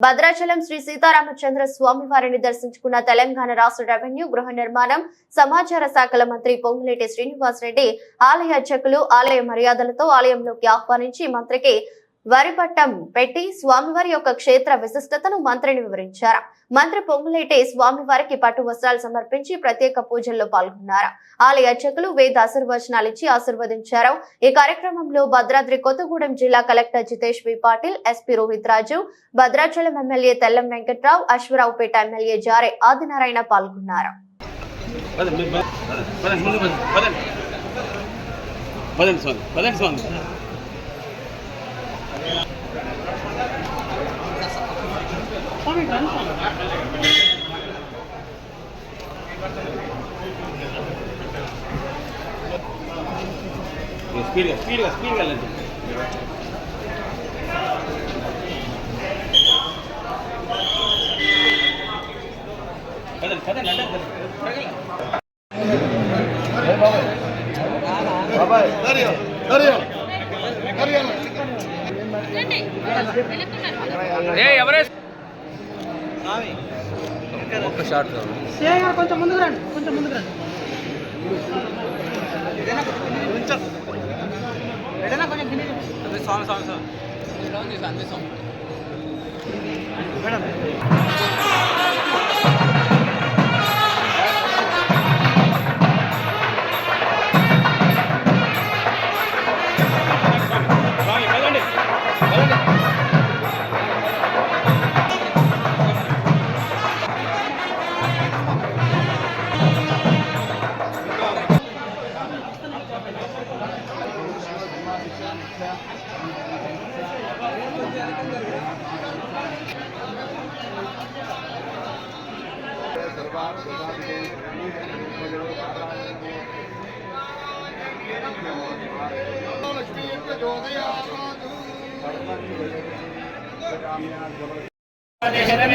భద్రాచలం శ్రీ సీతారామచంద్ర స్వామి వారిని దర్శించుకున్న తెలంగాణ రాష్ట్ర రెవెన్యూ గృహ నిర్మాణం సమాచార శాఖల మంత్రి పొంగులేటి శ్రీనివాసరెడ్డి ఆలయ అర్చకులు ఆలయ మర్యాదలతో ఆలయంలోకి ఆహ్వానించి మంత్రికి వరిపట్టం పెట్టి స్వామివారి యొక్క క్షేత్ర విశిష్టతను మంత్రిని వివరించారు మంత్రి పొంగులేటి స్వామివారికి పట్టు వస్త్రాలు సమర్పించి ప్రత్యేక పూజల్లో పాల్గొన్నారు ఆలయ అర్చకులు వేద ఆశీర్వచనాలు ఇచ్చి ఆశీర్వదించారు ఈ కార్యక్రమంలో భద్రాద్రి కొత్తగూడెం జిల్లా collector Jitesh V Patil SP Rohit Raju Bhadrachalam MLA Tellam Venkatrao Ashwaraopeta MLA Jare Adinarayana పాల్గొన్నారు పదండి పదండి. పదండి పదండి పదండి పదండి స్వామి పదండి స్వామి స్పీడ్గా స్పీడ్గా స్పీడ్గా వెళ్ళండి. అంటే పదండి. సేగా కొంచెం ముందుకు రండి కొంచెం ముందుకు రండి. ఎడనా కొంచెం గిన్నె చూపించు. మేడం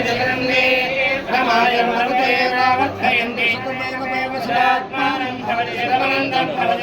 जगरङ्गे रमाय मरुदे रावर्धयन्ति सुमेवमेव सदात्मानं भवति जगवनन्दं भवति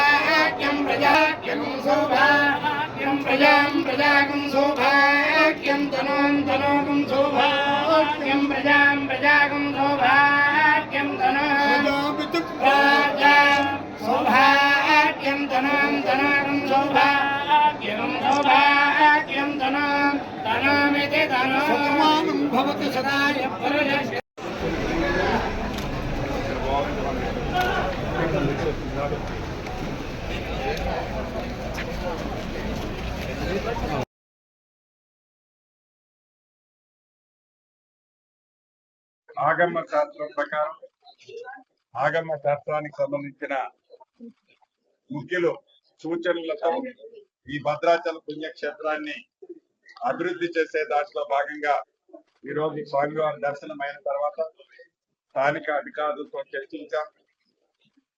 ప్రజాగ్యకం సౌభాగ్యం ప్రజాం ప్రజాకం సౌభాగ్యం తనోం తనోకం సౌభాగ్యం ప్రజాం ప్రజాకం సౌభాగ్యం తనో రాజాం సౌభాగ్యం తనాం తనాకం సౌభాగ్యం సౌభాగ్యం తనాం తనామితి తనాం భవతి సదాయ పురుష ఆగమ శాస్త్రం ప్రకారం ఆగమ శాస్త్రానికి సంబంధించిన ముఖ్యులు సూచనలతో ఈ భద్రాచల పుణ్యక్షేత్రాన్ని అభివృద్ధి చేసే దాంట్లో భాగంగా ఈరోజు స్వామివారి దర్శనం అయిన తర్వాత స్థానిక అధికారులతో చర్చించాం.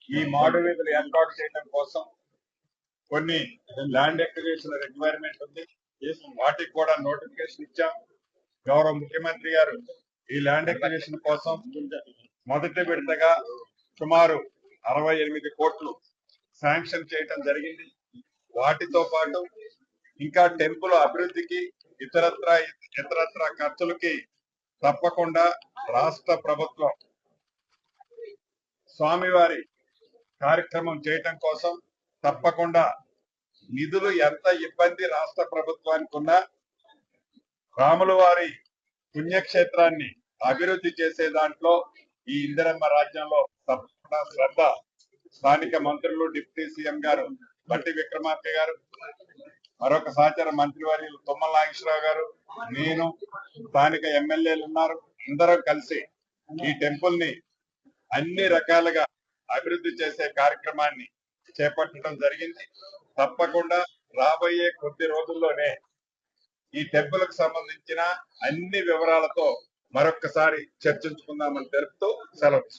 ఈ మాడు వీధులు ఏర్పాటు చేయడం కోసం కొన్ని ల్యాండ్ ఎక్విజిషన్ రిక్వైర్మెంట్ ఉంది. వాటికి కూడా నోటిఫికేషన్ ఇచ్చాం. గౌరవ ముఖ్యమంత్రి గారు ఈ ల్యాండ్ ఎక్విజిషన్ కోసం మొదటి విడతగా సుమారు అరవై ఎనిమిది కోట్లు శాంక్షన్ చేయటం జరిగింది. వాటితో పాటు ఇంకా టెంపుల్ అభివృద్ధికి ఇతరత్ర ఇతరత్ర ఖర్చులకి తప్పకుండా రాష్ట్ర ప్రభుత్వం స్వామివారి కార్యక్రమం చేయటం కోసం తప్పకుండా నిధులు ఎంత ఇబ్బంది రాష్ట్ర ప్రభుత్వానికి ఉన్నా రాముల వారి పుణ్యక్షేత్రాన్ని అభివృద్ధి చేసే దాంట్లో ఈ ఇందిరమ్మ రాజ్యంలో తప్పకుండా శ్రద్ధ. స్థానిక మంత్రులు డిప్యూటీ సీఎం గారు బట్టి విక్రమార్క గారు మరొక సహచర మంత్రివర్యులు తుమ్మల నాగేశ్వరరావు గారు నేను స్థానిక ఎమ్మెల్యేలు ఉన్నారు అందరం కలిసి ఈ టెంపుల్ని అన్ని రకాలుగా అభివృద్ధి చేసే కార్యక్రమాన్ని చేపట్టడం జరిగింది. తప్పకుండా రాబోయే కొద్ది రోజుల్లోనే ఈ టెంపుల్కు సంబంధించిన అన్ని వివరాలతో మరొక్కసారి చర్చించుకుందామని తెలుపుతూ సెలవు